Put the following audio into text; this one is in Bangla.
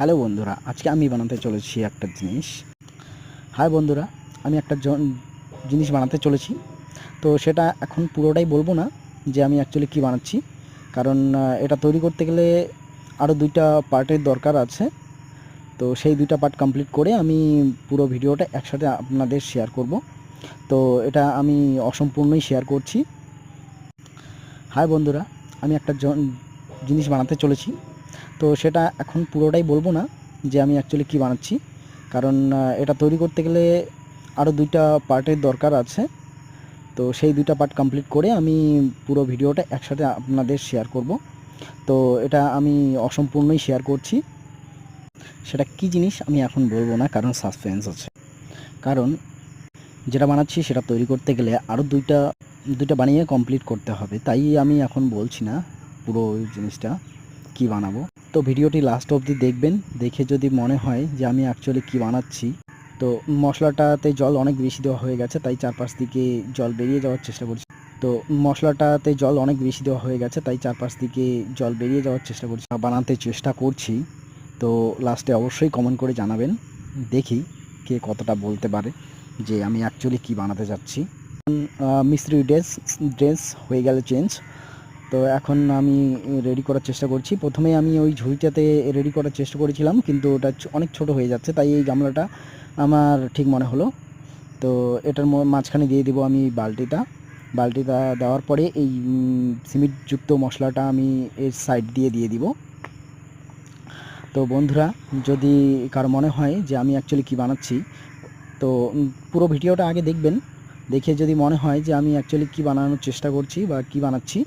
হ্যালো বন্ধুরা, আজকে আমি বানাতে চলেছি একটা জিনিস। হাই বন্ধুরা, আমি একটা জন- জিনিস বানাতে চলেছি। তো সেটা এখন পুরোটাই বলব না যে আমি অ্যাকচুয়ালি কী বানাচ্ছি। কারণ এটা তৈরি করতে গেলে আরও দুইটা পার্টের দরকার আছে। তো সেই দুইটা পার্ট কমপ্লিট করে আমি পুরো ভিডিওটা একসাথে আপনাদের শেয়ার করব। তো এটা আমি অসম্পূর্ণই শেয়ার করছি। হাই বন্ধুরা, আমি একটা জন- জিনিস বানাতে চলেছি। তো সেটা এখন পুরোটাই বলব না যে আমি অ্যাকচুয়ালি কি বানাচ্ছি। কারণ এটা তৈরি করতে গেলে আরও দুইটা পার্টের দরকার আছে। তো সেই দুইটা পার্ট কমপ্লিট করে আমি পুরো ভিডিওটা একসাথে আপনাদের শেয়ার করব। তো এটা আমি অসম্পূর্ণই শেয়ার করছি। সেটা কি জিনিস আমি এখন বলব না, কারণ সাসপেন্স আছে। কারণ, যেটা বানাচ্ছি সেটা তৈরি করতে গেলে আরও দুইটা দুইটা বানিয়ে কমপ্লিট করতে হবে। তাই আমি এখন বলছি না পুরো জিনিসটা। কি বানাবো? তো ভিডিওটি লাস্ট অবধি দেখবেন, দেখে যদি মনে হয় যে আমি অ্যাকচুয়ালি কি বানাচ্ছি, তো মশলাটাতে জল অনেক বেশি দেওয়া হয়ে গেছে, তাই চারপাশ দিকে জল বেরিয়ে যাওয়ার চেষ্টা করছি। তো মশলাটাতে জল অনেক বেশি দেওয়া হয়ে গেছে, তাই চারপাশ দিকে জল বেরিয়ে যাওয়ার চেষ্টা করছি বানাতে চেষ্টা করছি। তো লাস্টে অবশ্যই কমেন্ট করে জানাবেন, দেখি কে কতটা বলতে পারে যে আমি অ্যাকচুয়ালি কি বানাতে যাচ্ছি। মিস্ত্রি ড্রেস ড্রেস হয়ে গেল চেঞ্জ তো এখন আমি রেডি করার চেষ্টা করছি। প্রথমে আমি ওই ঝুড়িটাতে রেডি করার চেষ্টা করেছিলাম, কিন্তু ওটা অনেক ছোট হয়ে যাচ্ছে, তাই এই গামলাটা আমার ঠিক মনে হলো। তো এটার মাঝখানে দিয়ে দিব আমি বালতিটা। বালতিটা দেওয়ার পরে এই সিমেন্টযুক্ত মশলাটা আমি এর সাইড দিয়ে দিয়ে দিব। তো বন্ধুরা, যদি কার মনে হয় যে আমি অ্যাকচুয়ালি কী বানাচ্ছি, তো পুরো ভিডিওটা আগে দেখবেন। দেখে যদি মনে হয় যে আমি অ্যাকচুয়ালি কী বানানোর চেষ্টা করছি বা কী বানাচ্ছি